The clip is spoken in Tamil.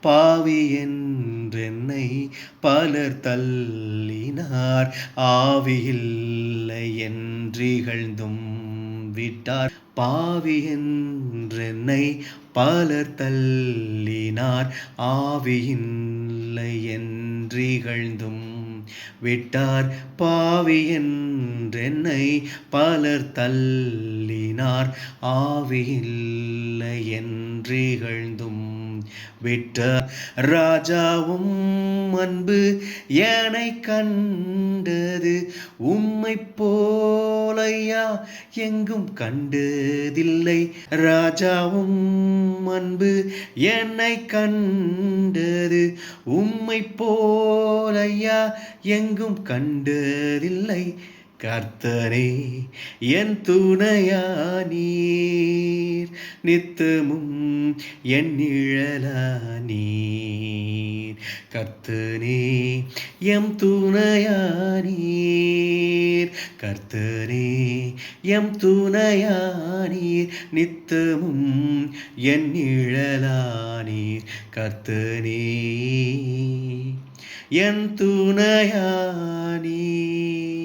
பாவி என்றென்னை பலர் தள்ளினார். ஆவியில்லை என்றிகழ்ந்தும் விட்டார். பாவி என்றென்னை பலர் தள்ளினார். ஆவியில்லை என்றிகழ்ந்தும் விட்டார். பாவி என்றென்னை பலர் தள்ளினார். ஆவியில்லை என்றிகழ்ந்தும் விட்டார் ராஜாவும் அன்பு ஏனை கண்டது. உம்மை போலையா எங்கும் கண்டதில்லை. ராஜாவும் அன்பு என்னை கண்டது. உம்மை போலையா எங்கும் கண்டதில்லை. கர்த்தரே என் துணையானீர் நித்தமும் என் நிழலானீர். கர்த்தனே எம் துணையானீர் கர்த்தரே எம் துணையானீர் நித்தமும் என் நிழலானீர். கர்த்தனே என் துணையானீர்.